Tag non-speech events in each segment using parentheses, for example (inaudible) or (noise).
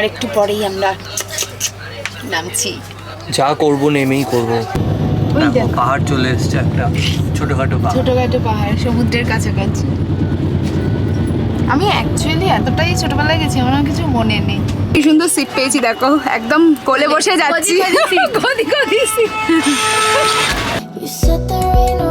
আর একটু পরেই আমরা নামছি। যা করব নেমেই করব। ওই দেখো পাহাড় চলে এসছে একটা ছোটখাটো পাহাড়। ছোটখাটো পাহাড় সমুদ্রের কাছাকাছি। আমি অ্যাকচুয়ালি এতটাই ছোটবেলায় গেছি আমার কিছু মনে নেই। কি সুন্দর সিট পেয়েছি দেখো একদম কোলে বসে যাচ্ছি। গদি গদি seat। (laughs)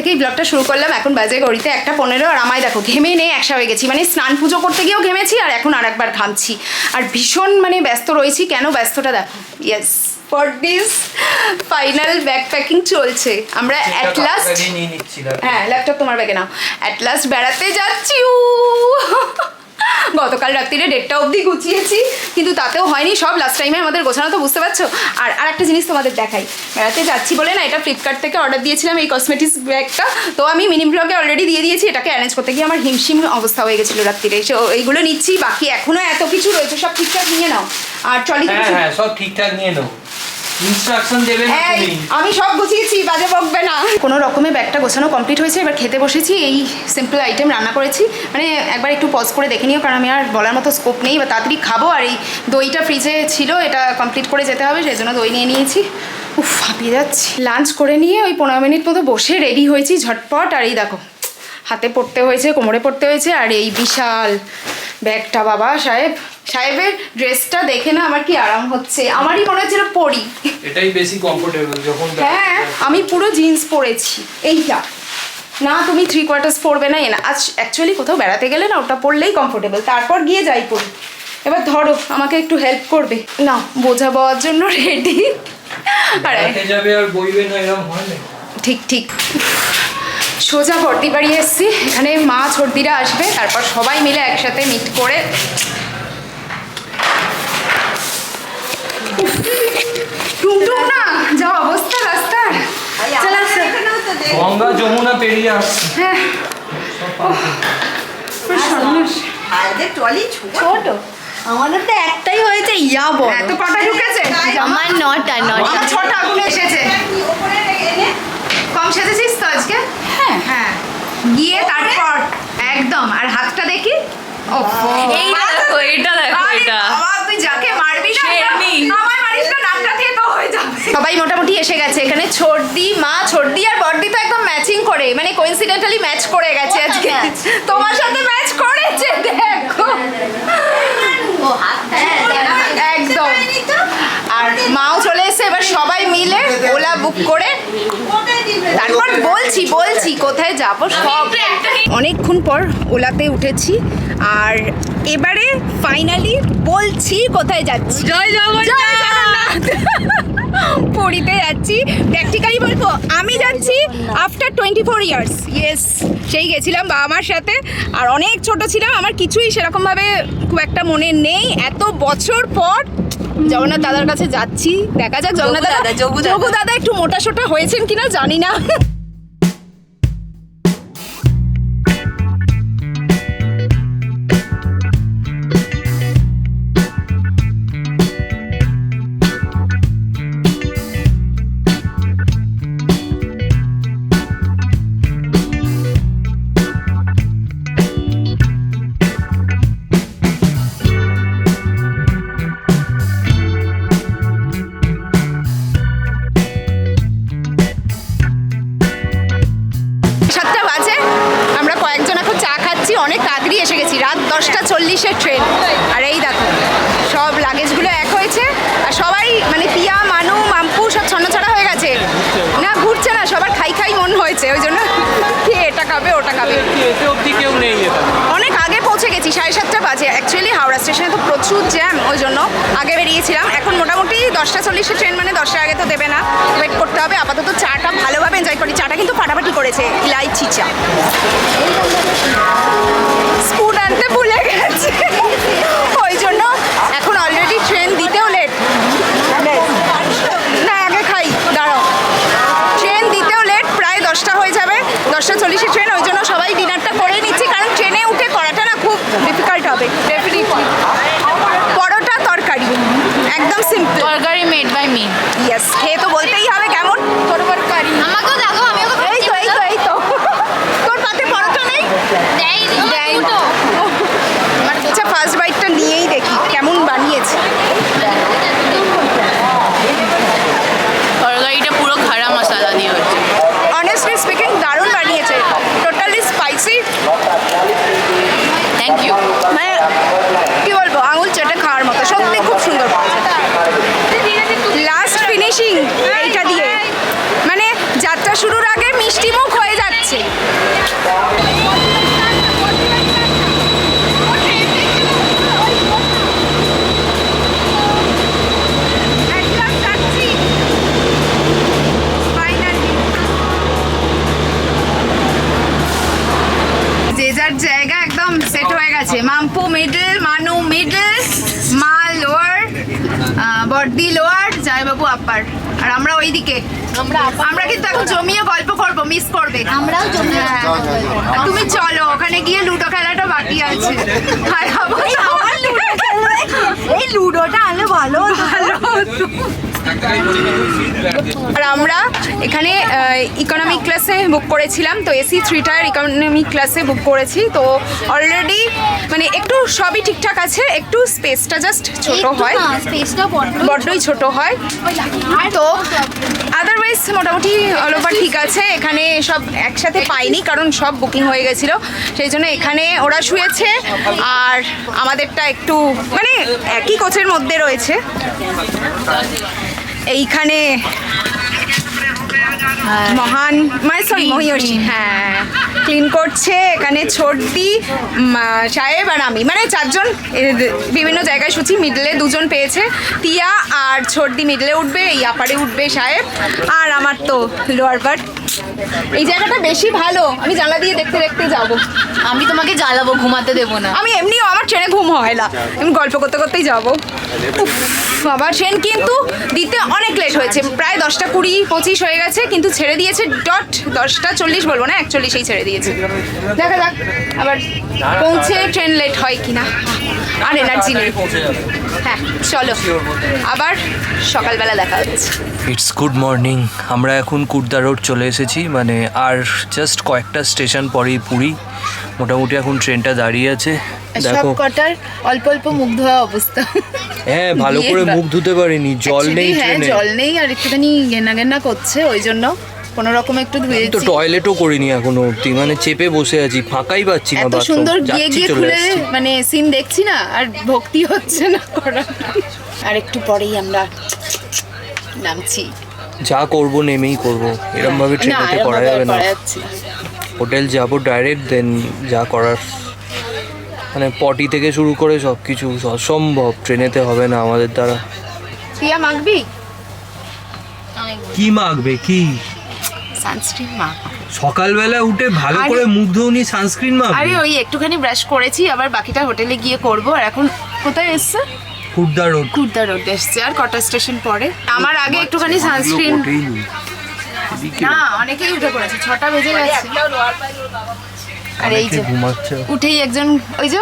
থেকেই ব্লগটা শুরু করলাম। এখন বাজে ঘড়িতে একটা পনেরো আর আমায় দেখো ঘেমে নেই একসা হয়ে গেছি। মানে স্নান পুজো করতে গিয়েও ঘেমেছি আর এখন আর একবার ঘামছি। আর ভীষণ মানে ব্যস্ত রয়েছি। কেন ব্যস্তটা দেখো? Yes for this final bag packing চলছে। আমরা অ্যাট লাস্ট হ্যাঁ ল্যাপটপ তোমার ব্যাগে নাও। অ্যাট লাস্ট বেড়াতে যাচ্ছি। গতকাল রাত্রিরে দেড়টা অবধি গুছিয়েছি কিন্তু তাতেও হয়নি। সব লাস্ট টাইমে আমাদের গোছানো তো বুঝতে পারছ? আর আর একটা জিনিস তোমাদের দেখাই। বেড়াতে যাচ্ছি বলে না এটা ফ্লিপকার্ট থেকে অর্ডার দিয়েছিলাম এই কসমেটিক্স ব্যাগটা তো আমি মিনি ব্লগে অলরেডি দিয়ে দিয়েছি এটাকে অ্যারেঞ্জ করতে গিয়ে আমার হিমশিম অবস্থা হয়ে গেছিল রাত্রিরে। সো এইগুলো নিচ্ছি বাকি এখনও এত কিছু রয়েছে সব ঠিকঠাক নিয়ে নাও। আর ট্রলি হ্যাঁ হ্যাঁ সব ঠিকঠাক নিয়ে নেব। ইনস্ট্রাকশন দেবে তুমি। আমি সব গুছিয়েছি বাজে বকবে না। কোনো রকমে ব্যাগটা গোছানো কমপ্লিট হয়েছে এবার খেতে বসেছি এই সিম্পল আইটেম রান্না করেছি। মানে একবার একটু পজ করে দেখে নিও কারণ আমি আর বলার মতো স্কোপ নেই। বা তাড়াতাড়ি খাব আর এই দইটা ফ্রিজে ছিল এটা কমপ্লিট করে যেতে হবে সেই জন্য দই নিয়ে নিয়েছি। উফ হাঁপিয়ে যাচ্ছি। লাঞ্চ করে নিয়ে ওই পনেরো মিনিট মতো বসে রেডি হয়েছি ঝটপট আর এই দেখো হাতে পড়তে হয়েছে কোমরে পড়তে হয়েছে আর এই বিশাল ব্যাগটা বাবা সাহেব। সাহেবের ড্রেসটা দেখে না আমার কি আরাম হচ্ছে? আমারই মনে হচ্ছিল পরি। এটাই বেশি কমফোর্টেবল যখন হ্যাঁ আমি পুরো জিন্স পরেছি। এইটা। না তুমি থ্রি কোয়ার্টার্স পরবে না না। আজ অ্যাকচুয়ালি কোথাও বেড়াতে গেলে না ওটা পরলেই কমফোর্টেবল তারপর গিয়ে যাই পরি। এবার ধরো আমাকে একটু হেল্প করবে। না বোঝা পাওয়ার জন্য রেডি আর। যাবে আর বইবে না এরকম না? ঠিক ঠিক। সোজা ভর্তি বাড়ি এসছি। এখানে মা ছর্দিরা আসবে তারপর সবাই মিলে একসাথে মিট করে। টুমটুম না যা অবস্থা রাস্তার। গঙ্গা যমুনা পেরিয়ে আসছে। হ্যাঁ। ছোট। আমাদের তো একটাই হয়েছে ইয়া বড় এত কটা ঢুকেছে? আমার নটা নটা ছটা আগুন এসেছে। কম সেজেছিস তো আজকে? হ্যাঁ। হ্যাঁ। গিয়ে তারপর একদম আর হাতটা দেখি? দেখো, দেখো, এটা। বাবা, তুই যাকে মারবি না সে আমি। আমায় মারিস না নাকটা দিয়ে তো হয়ে যাবে। সবাই মোটামুটি এসে গেছে এখানে ছোটদি মা ছোটদি আর বড়দি তো একদম ম্যাচিং করে মানে কোইন্সিডেন্টালি ম্যাচ করে গেছে আজকে। তোমার সাথে ম্যাচ করেছে দেখো। একদম আর মাও চলে এসে এবার সবাই মিলে ওলা বুক করে। তারপর বলছি বলছি কোথায় যাব সব। অনেকক্ষণ পর ওলাতে উঠেছি আর এবারে ফাইনালি বলছি কোথায় যাচ্ছি। জয় জগন্নাথ! পুরীতে যাচ্ছি। প্র্যাকটিক্যালি বলব আমি যাচ্ছি after twenty four years yes সেই গেছিলাম বাবা মার সাথে আর অনেক ছোট ছিলাম আমার কিছুই সেরকমভাবে খুব একটা মনে নেই। এত বছর পর জগন্নাথ দাদার কাছে যাচ্ছি দেখা যাক জগন্নাথ দাদা জগু দাদা। যোগু দাদা একটু মোটা সোটা হয়েছেন কিনা জানি না আর এই দেখো সব লাগেজগুলো এক হয়েছে আর সবাই মানে পিয়া মানু মাম্পু সব ছন্নছাড়া হয়ে গেছে। না ঘুরছে না সবার খাই খাই মন হয়েছে ওই জন্য কে এটা খাবে ওটা খাবে। কেউ নেই অনেক আগে পৌঁছে গেছি সাড়ে সাতটা বাজে অ্যাকচুয়ালি হাওড়া স্টেশনে তো প্রচুর জ্যাম ওই জন্য আগে বেরিয়েছিলাম। এখন মোটামুটি দশটা চল্লিশে ট্রেন মানে দশটার আগে তো দেবে না। ওয়েট করতে হবে আপাতত চাটা ভালোভাবে এনজয় করি চাটা কিন্তু ফাটাফাটি করেছে ইলাইচি চা স্পুন আনতে ভুলে গেছে ওই জন্য এখন অলরেডি ট্রেন দিতেও লেট না আগে খাই দাঁড়াও ট্রেন দিতেও লেট প্রায় দশটা হয়ে যাবে দশটা চল্লিশে ট্রেন ওই জন্য সবাই ডিনারটা করে নিচ্ছি কারণ ট্রেনে উঠে করাটা না খুব ডিফিকাল্ট হবে ডেফিনেটলি পরোটা তরকারি একদম সিম্পল তরকারি মেড বাই টাইমই ইয়েস খেয়ে তো বলতেই হবে কেমন তোর কারি আমাকেও দেখো আমি ওকে এই তো এই তো এই তো তোর পাতে পরোটা নেই দেয়নি দেয় না। আচ্ছা ফার্স্ট বাইটটা নিয়েই দেখি কেমন বানিয়েছে তরকারিটা পুরো খাড়া মশলা দিয়ে হচ্ছে অনেস্টলি স্পিকিং দারুণ বানিয়েছে টোটালি স্পাইসি থ্যাংক ইউ মানে কি বলব আঙুল চেটে খাওয়ার মতো সত্যি খুব সুন্দর লাস্ট ফিনিশিং এইটা দিয়ে মানে যাত্রা শুরুর আগে মিষ্টি মুখ হয়ে যাচ্ছে একদম যাচ্ছি। Finally. যে যার জায়গা একদম সেট হয়ে গেছে মাম্পু মিডল মানু মিডল মা লোয়ার বর্দি লোয়ার জয়বাবু আপার। আর আমরা ওইদিকে। আমরা কিন্তু এখন জমিয়ে গল্প করব মিস করবে। আমরাও জমিয়ে হ্যাঁ। তুমি চলো ওখানে গিয়ে লুডো খেলাটা বাকি আছে। এই লুডোটা আনলে ভালো। ভালো। আর আমরা এখানে ইকোনমিক ক্লাসে বুক করেছিলাম তো এসি থ্রি টায়ার ইকোনমিক ক্লাসে বুক করেছি। তো অলরেডি মানে একটু সবই ঠিকঠাক আছে একটু স্পেসটা জাস্ট ছোট হয়। বড্ডই ছোট হয়। তো আদারওয়াইজ মোটামুটি অল ওভার ঠিক আছে এখানে সব একসাথে পাইনি কারণ সব বুকিং হয়ে গেছিল। সেই জন্য এখানে ওরা শুয়েছে আর আমাদেরটা একটু মানে একই কোচের মধ্যে রয়েছে। এইখানে মহান মানে সরি মহিয়সী। হ্যাঁ ক্লিন করছে এখানে ছোটদি সাহেব আর আমি। মানে চারজন বিভিন্ন জায়গায় শুছি মিডলে দুজন পেয়েছে। টিয়া আর ছোটদি মিডলে উঠবে এই আপারে উঠবে সাহেব। আর আমার তো লোয়ার পার্ট। এই জায়গাটা বেশি ভালো। আমি জানলা দিয়ে দেখতে দেখতে যাব। আমি তোমাকে জ্বালাবো ঘুমাতে দেবো না। আমি এমনিও আমার ট্রেনে ঘুম হয় না। আমি গল্প করতে করতেই যাব। বাবা ট্রেন কিন্তু দিতে অনেক লেট হয়েছে। প্রায় দশটা কুড়ি পঁচিশ হয়ে গেছে কিন্তু ছেড়ে দিয়েছে ডট দশটা চল্লিশ বলব না একচল্লিশেই ছেড়ে দিয়েছে। দেখা যাক আবার পৌঁছে ট্রেন লেট হয় কিনা। আর এনার্জি নেই। হ্যাঁ চলো। আবার সকালবেলা দেখা হচ্ছে। ইটস গুড মর্নিং আমরা এখন কুর্দা রোড চলে এসেছি মানে আর জাস্ট কয়েকটা স্টেশন পরেই পুরী। মোটামুটি এখন ট্রেনটা দাঁড়িয়ে আছে। দেখো। কটার অল্প অল্প মুখ ধোয়া অবস্থা। হ্যাঁ ভালো করে মুখ ধুতে পারিনি জল নেই হ্যাঁ জল নেই আর একটুখানি গেনা গেনা করছে ওই জন্য কোনো রকম একটু তো টয়লেটও করিনি এখনও অবধি মানে চেপে বসে আছি ফাঁকাই পাচ্ছি না এত সুন্দর গিয়ে যাচ্ছি গিয়ে চলে খুলে। মানে সিন দেখছি না আর ভক্তি হচ্ছে না করার। আর একটু পরেই আমরা নামছি। যা করব নেমেই করব। এরকম ভাবে ট্রেনেতে করা যাবে না। করা। হোটেল যাব ডাইরেক্ট দেন যা করার মানে পটি থেকে শুরু করে সব কিছু অসম্ভব ট্রেনেতে হবে না আমাদের দ্বারা। টিয়া মাখবি? কি মাখবে কি? সানস্ক্রিন মাখ সকালবেলা উঠে ভালো করে মুখ ধুনি সানস্ক্রিন আরে মাখবে ওই একটুখানি ব্রাশ করেছি আবার বাকিটা হোটেলে গিয়ে করব। আর এখন কোথায় এসছে? কুর্দা রোড কুর্দা রোড এসছে। আর কটা স্টেশন পরে? আমার আগে একটুখানি সানস্ক্রিন না। অনেকেই উঠে পড়েছে। ছটা বেজে গেছে। আর এই যে ঘুমাচ্ছে। উঠেই একজন ওই যে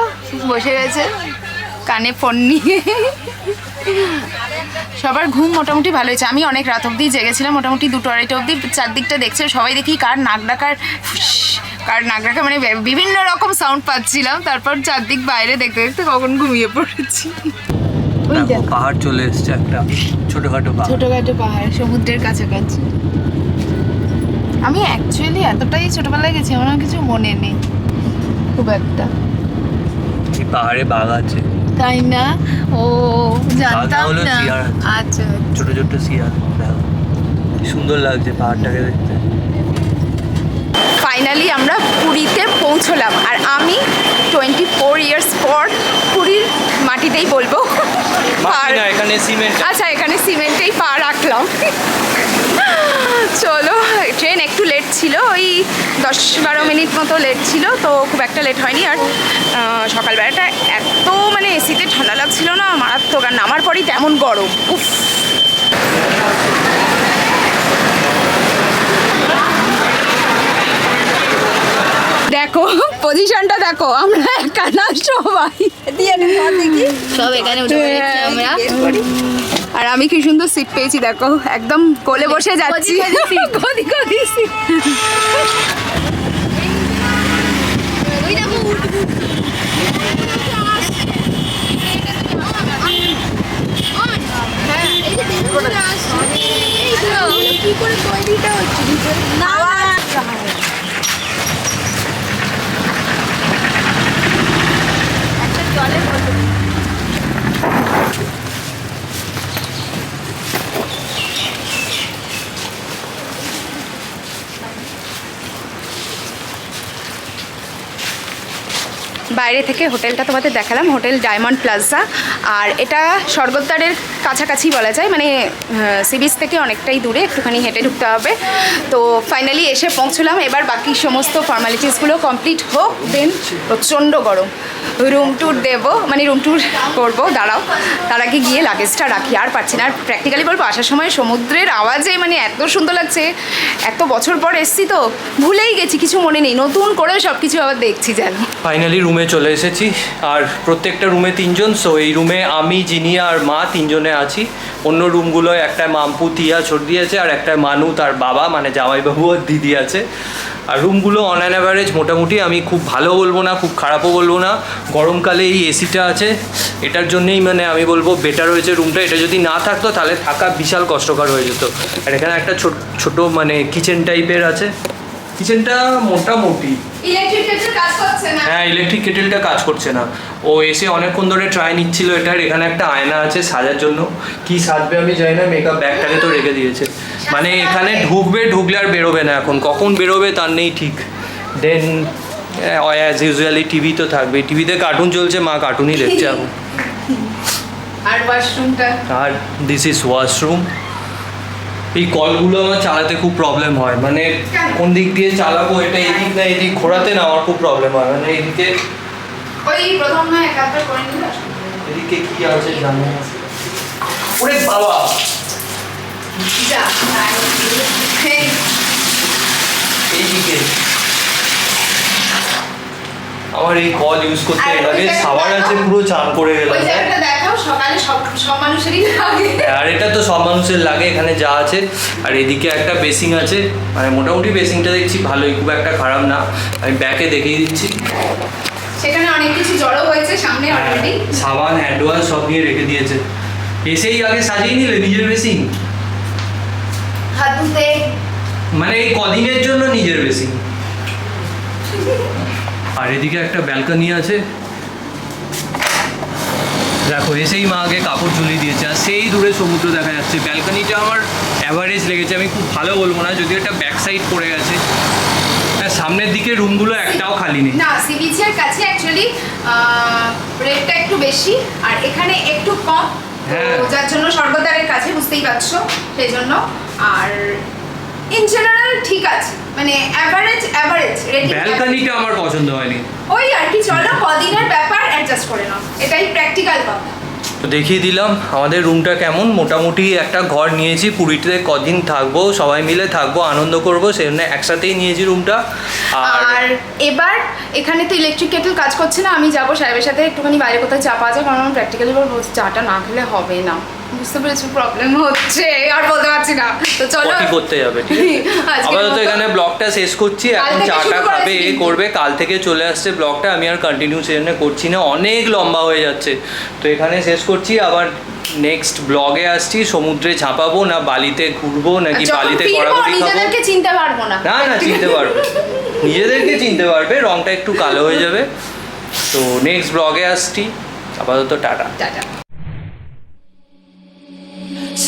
বসে গেছে কানে ফোন নিয়ে। সবার ঘুম মোটামুটি ভালো হয়েছে। আমি অনেক রাত অবধি জেগেছিলাম মোটামুটি দুটো আড়াইটা অবধি চারদিকটা দেখছে সবাই দেখি কার নাক ডাকার কার নাক ডাকা মানে বিভিন্ন রকম সাউন্ড পাচ্ছিলাম। তারপর চারদিক বাইরে দেখতে দেখতে কখন ঘুমিয়ে পড়েছি। পাহাড় চলে এসছে একটা ছোটখাটো পাহাড়। ছোটখাটো পাহাড় সমুদ্রের কাছাকাছি। আমি অ্যাকচুয়ালি এতটাই ছোটবেলায় গেছি আমার কিছু মনে নেই। খুব একটা। পাহাড়ে বাঘ আছে। তাই না? ও জানতাম না। আচ্ছা ছোট ছোট শিয়াল সুন্দর লাগছে পাহাড়টাকে দেখতে। ফাইনালি আমরা পুরীতে পৌঁছলাম। আর আমি টোয়েন্টি ফোর ইয়ার্স পর পুরীর মাটিতেই বলব। আর এখানে সিমেন্ট আচ্ছা এখানে সিমেন্টেই পা রাখলাম। চলো ট্রেন একটু লেট ছিল ওই দশ বারো মিনিট মতো লেট ছিল তো খুব একটা লেট হয়নি। আর সকালবেলাটা এত মানে এসিতে ঠান্ডা লাগছিল না মারাত্মক আর নামার পরেই তেমন গরম। উফ। দেখো পজিশনটা দেখো আমরা একা না সবাই। সব এখানে উঠে আমরা। আর আমি কি সুন্দর সিট পেয়েছি দেখো একদম কোলে বসে যাচ্ছি গদি গদি seat। কি করে তৈরিটা হচ্ছে না একটা জলের বোতল বাইরে থেকে হোটেলটা তোমাদের দেখালাম হোটেল ডায়মন্ড প্লাজা। আর এটা স্বর্গদ্বারের কাছাকাছি বলা যায় মানে সি বিচ থেকে অনেকটাই দূরে, একটুখানি হেঁটে ঢুকতে হবে। তো ফাইনালি এসে পৌঁছলাম। এবার বাকি সমস্ত ফর্মালিটিসগুলো কমপ্লিট হোক দেন প্রচণ্ড গরম। রুম ট্যুর দেবো মানে রুম ট্যুর করব, দাঁড়াও। তার আগে গিয়ে লাগেজটা রাখি। আর পারছি না, আর প্র্যাকটিক্যালি বলব, আসার সময় সমুদ্রের আওয়াজে মানে এত সুন্দর লাগছে। এত বছর পর এসছি তো, ভুলেই গেছি, কিছু মনে নেই। নতুন করে সব কিছু আবার দেখছি যেন। ফাইনালি রুমে চলে এসেছি। আর প্রত্যেকটা রুমে তিনজন সো এই রুমে আমি জিনিয়া আর মা তিনজনে আছি। অন্য রুমগুলোয় একটা মাম্পু তিয়া ছর্দি আছে আর একটা মানু তার বাবা মানে জামাইবাবু আর দিদি আছে। আর রুমগুলো অন অ্যান অ্যাভারেজ মোটামুটি আমি খুব ভালো বলব না, খুব খারাপও বলব না। গরমকালে এই এসিটা আছে। এটার জন্যেই মানে আমি বলব বেটার হয়েছে রুমটা এটা যদি না থাকতো তাহলে থাকা বিশাল কষ্টকর হয়ে যেত। আর এখানে একটা ছোট ছোট মানে কিচেন টাইপের আছে। কিচেনটা মোটামুটি হ্যাঁ ইলেকট্রিক কেটেলটা কাজ করছে না। ও এসে অনেকক্ষণ ধরে ট্রাই নিচ্ছিল এটার এখানে একটা আয়না আছে সাজার জন্য। কি সাজবে আমি জানি না মেকআপ ব্যাগটাকে তো রেখে দিয়েছে। মানে এখানে ঢুকবে ঢুকলে আর বেরোবে না এখন। কখন বেরোবে তার নেই ঠিক। দেন অ্যাজ ইউজুয়ালি টিভি তো থাকবে টিভিতে কার্টুন চলছে মা কার্টুনই দেখছে এখন। আর ওয়াশরুমটা আর দিস ইজ ওয়াশরুম এই কলগুলো আমার চালাতে খুব প্রবলেম হয়। মানে কোন দিক দিয়ে চালাবো এটা এদিক না এদিক ঘোরাতে না আমার খুব প্রবলেম হয়। মানে এদিকে ওই প্রথম না একাত্তর করে নিল এদিকে কি আছে জানো ওরে বাবা! এইদিকে আমার এই কল ইউজ করতে লাগে সাবান আছে পুরো চান করে গেলাম সকালে সব সব মানুষেরই লাগে। আর এটা তো সব মানুষের লাগে এখানে যা আছে। আর এদিকে একটা বেসিং আছে। মানে মোটামুটি বেসিংটা দেখছি ভালোই খুব একটা খারাপ না। আমি ব্যাকে দেখিয়ে দিচ্ছি। সেখানে অনেক কিছু জড়ো হয়েছে সামনে অলরেডি সাবান হ্যান্ড ওয়াশ সব নিয়ে রেখে দিয়েছে। এসেই আগে সাজিয়ে নিলে নিজের বেসিং? হাত ধুতে। মানে এই কদিনের জন্য নিজের বেসিং। আর এদিকে একটা ব্যালকনি আছে। দেখো এসেই মা আগে কাপড় ঝুলিয়ে দিয়েছে আর সেই দূরে সমুদ্র দেখা যাচ্ছে। ব্যালকনিটা আমার অ্যাভারেজ লেগেছে আমি খুব ভালো বলব না যদিও একটা ব্যাক সাইড পড়ে গেছে। আর সামনের দিকে রুমগুলো একটাও খালি নেই। না সি বিচের কাছে অ্যাকচুয়ালি রেটটা একটু বেশি আর এখানে একটু কম। হ্যাঁ। যার জন্য স্বর্গদ্বারের কাছে বুঝতেই পারছ সেই জন্য। আর ইন জেনারেল ঠিক আছে। মানে অ্যাভারেজ অ্যাভারেজ রেটিং ব্যালকনিটা আমার পছন্দ হয়নি। ওই আর কি চলো কদিনের ব্যাপার অ্যাডজাস্ট করে নাও। এটাই প্র্যাকটিক্যাল কথা। তো দেখিয়ে দিলাম আমাদের রুমটা কেমন? মোটামুটি একটা ঘর নিয়েছি পুরীতে কদিন থাকব সবাই মিলে থাকব আনন্দ করব সেই জন্য একসাথেই নিয়েছি রুমটা আর এবার এখানে তো ইলেকট্রিক কেটল কাজ করছে না আমি যাব সাহেবের সাথে একটুখানি বাইরে কোথাও চা পাওয়া যায় কারণ আমার প্র্যাকটিক্যালি চাটা না খেলে হবে না। বুঝতে পেরেছি প্রবলেম হচ্ছে আর বলতে পারছি না। তো চলো। পটি করতে যাবে ঠিক আছে? (laughs) আপাতত এখানে ব্লগটা শেষ করছি এখন চাটা খাবে এ করবে কাল থেকে চলে আসছে ব্লগটা আমি আর কন্টিনিউ সেজন্য করছি না অনেক লম্বা হয়ে যাচ্ছে। তো এখানে শেষ করছি আবার নেক্সট ব্লগে আসছি সমুদ্রে ঝাঁপাবো না বালিতে ঘুরবো নাকি বালিতে গড়াগড়ি খাব? চিনতে পারব না। না না চিনতে পারবে। নিজেদেরকে চিনতে পারবে রংটা একটু কালো হয়ে যাবে। তো নেক্সট ব্লগে আসছি আপাতত tata. Tata.